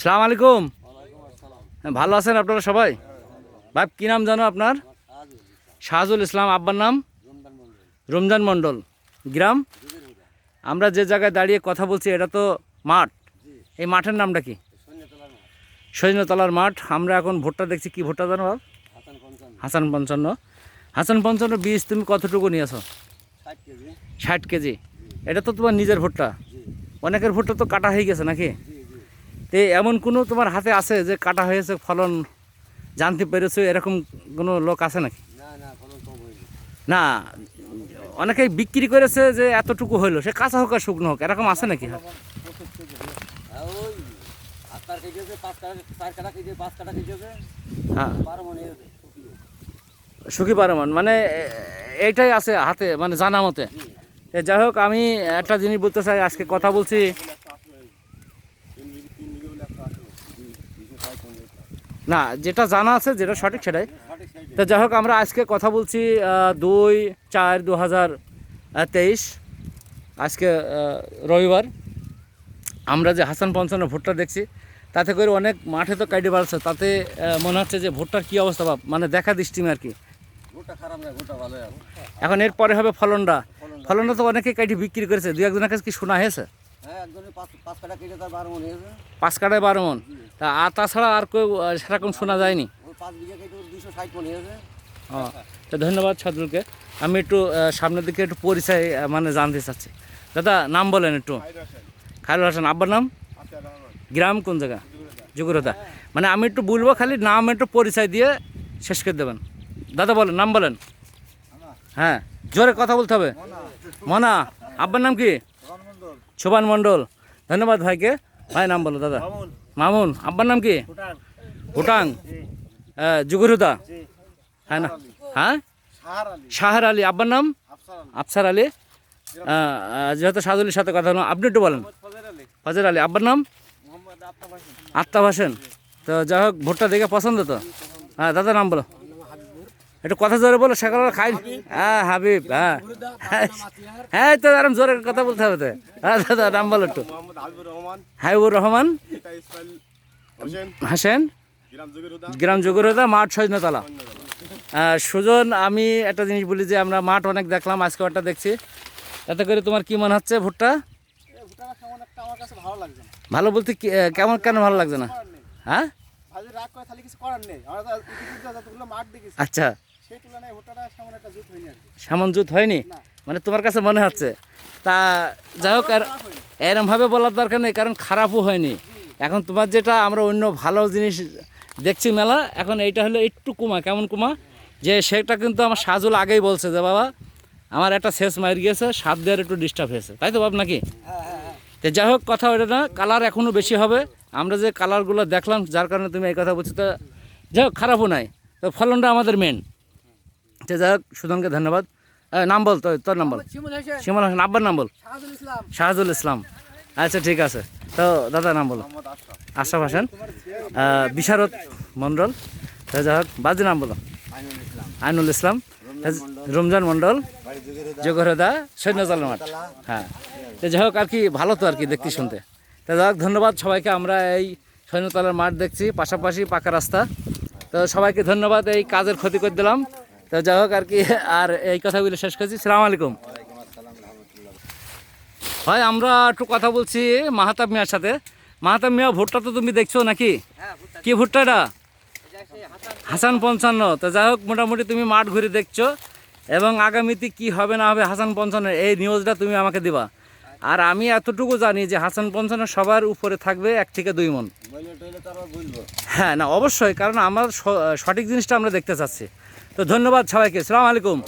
সালাম আলাইকুম। হ্যাঁ, ভালো আছেন আপনারা সবাই? ভাই কী নাম জানো আপনার? শাহজুল ইসলাম আব্বার নাম? রমজান মণ্ডল। গ্রাম? আমরা যে জায়গায় দাঁড়িয়ে কথা বলছি এটা তো মাঠ। এই মাঠের নামটা কি? সৈন্যতলার মাঠ। আমরা এখন ভোটটা দেখছি। কি ভোটটা জানো বাব? হাসান পঞ্চান্ন। হাসান পঞ্চান্ন বীজ তুমি কতটুকু নিয়েছো? ষাট কেজি। এটা তো তোমার নিজের ভোটটা। অনেকের ভোটটা তো কাটা হয়ে গেছে নাকি? তে এমন কোনো তোমার হাতে আছে যে কাটা হয়েছে ফলন জানতে পেরেছ এরকম কোনো লোক আছে নাকি? না অনেকেই বিক্রি করেছে যে এতটুকু হইল সে কাঁচা হোক আর শুকনো হোক এরকম আছে নাকি? হ্যাঁ সুখী পারমান মানে এ- এইটাই আছে হাতে মানে জানা মতে। যাই হোক আমি একটা জিনিস বলতে চাই আজকে কথা বলছি। না যেটা জানা আছে যেটা সঠিক সেটাই। তো যাই হোক আমরা আজকে কথা বলছি দুই চার দু হাজার তেইশ আজকে রবিবার। আমরা যে হাসান পঞ্চান্ন ভোটটা দেখছি তাতে করে অনেক মাঠে তো কাইডে বাড়ছে তাতে মনে হচ্ছে যে ভোটটার কী অবস্থা বাপ মানে দেখা দৃষ্টিমে আর কি। এখন। এরপরে হবে ফলনটা। ফলনটা। তো অনেকে কাইটি বিক্রি করেছে দু একজনের কাছে কি শোনা হয়েছে? হ্যাঁ পাঁচ কাটায় বারো মন তা আর তাছাড়া আর কেউ সেরকম শোনা যায়নি? তো ধন্যবাদ সাদুলকে আমি একটু সামনের দিকে একটু পরিচয় মানে জানতে চাচ্ছি। দাদা নাম বলেন একটু। খায়রুল হাসান। আব্বার নাম? গ্রাম কোন জায়গা? জুগুরদা মানে আমি একটু বলব খালি নাম একটু পরিচয় দিয়ে শেষ করে দেবেন। দাদা বলেন নাম বলেন। হ্যাঁ জোরে কথা বলতে হবে। মনা। আব্বার নাম কি? শোভান মণ্ডল। ধন্যবাদ ভাইকে। ভাই নাম বলো দাদা। মামুন। আব্বার নাম কি? ভুটাং জুগুরুদা? হ্যাঁ না। হ্যাঁ? শাহার আলী। আব্বার নাম? আফসার আলী। যেহেতু সাজুলির সাথে কথা হলো আপনি একটু বলেন। ফাজর আলী। আব্বার নাম? আত্মাব হোসেন। তো যাই হোক ভোটটা দেখে পছন্দ তো? হ্যাঁ দাদার নাম বলো। একটু কথা জোরে বলো সকালে খাই হ্যাঁ হাবিব হ্যাঁ। হ্যাঁ এই তো আরাম জোরে কথা বলতে হবে তো। হ্যাঁ দাদা নাম বলো একটু। হাবিবুর রহমান। হোসেন। গ্রাম যোগরদা মাঠ সৈন্যতলা সুজন আমি একটা জিনিস বলি যে আমরা মাঠ অনেক দেখলাম আজকে একটা দেখছি। তাতে করে তোমার কি মনে হচ্ছে ভুট্টা? ভালো বলতে কেমন কেন ভালো লাগছে না? হ্যাঁ? আচ্ছা। সামন জুত হয়নি মানে তোমার কাছে মনে হচ্ছে? তা যাই হোক আর এরমভাবে বলার দরকার নেই কারণ খারাপও হয়নি। এখন তোমার যেটা আমরা অন্য ভালো জিনিস দেখছি মেলা এখন এইটা হলো একটু কুমা কেমন কুমা? যে সেটা কিন্তু আমার সাজুল আগেই বলছে যে বাবা আমার একটা শেষ মার গিয়েছে সাত দেওয়ার একটু ডিস্টার্ব হয়েছে। তাই তো বাপ নাকি? তো যাই হোক কথা ওটা না কালার এখনও বেশি হবে। আমরা যে কালারগুলো দেখলাম যার কারণে তুমি এই কথা বলছো তো যাই হোক খারাপও নাই। তো ফলনটা আমাদের মেন তো যাই হোক সুদনকে ধন্যবাদ নাম বল তোর তোর নাম বল। শিমুল হোসেন। আব্বার নাম বল। শাহজুল ইসলাম। আচ্ছা ঠিক আছে। তো দাদা নাম বলো। মোহাম্মদ আশরাফ। হাসান। বিশারদ মণ্ডল। তো যাই হোক বাজি নাম বলো। আইনুল ইসলাম। রমজান মণ্ডল। জুগিরুদা সৈন্যজাল মাঠ। হ্যাঁ। তো যাই হোক আর কি ভালো তো আর কি দেখতে শুনতে। তো যাই হোক ধন্যবাদ সবাইকে। আমরা এই সৈন্যতলার মাঠ দেখছি পাশাপাশি পাকা রাস্তা। তো সবাইকে ধন্যবাদ এই কাজের ক্ষতি করে দিলাম। তো যাই হোক আর কি আর এই কথাগুলো শেষ করছি। সালাম আলাইকুম। হয় আমরা একটু কথা বলছি মাহাতাব মিয়ার সাথে। মাহাতাব মিয়া ভুট্টা তো তুমি দেখছ নাকি? হ্যাঁ কি ভুট্টা এটা? এটা হাসান হাসান পঞ্চান্ন। তো যাই হোক মোটামুটি তুমি মাঠ ঘুরে দেখছ। এবং আগামীতে কি হবে না হবে হাসান পঞ্চান্ন এই নিউজটা তুমি আমাকে দিবা। আর আমি এতটুকু জানি যে হাসান পঞ্চান্ন সবার উপরে থাকবে এক থেকে দুই মন। হ্যাঁ না অবশ্যই কারণ আমার সঠিক জিনিসটা আমরা দেখতে চাচ্ছি। তো ধন্যবাদ সবাইকে সালাম আলাইকুম।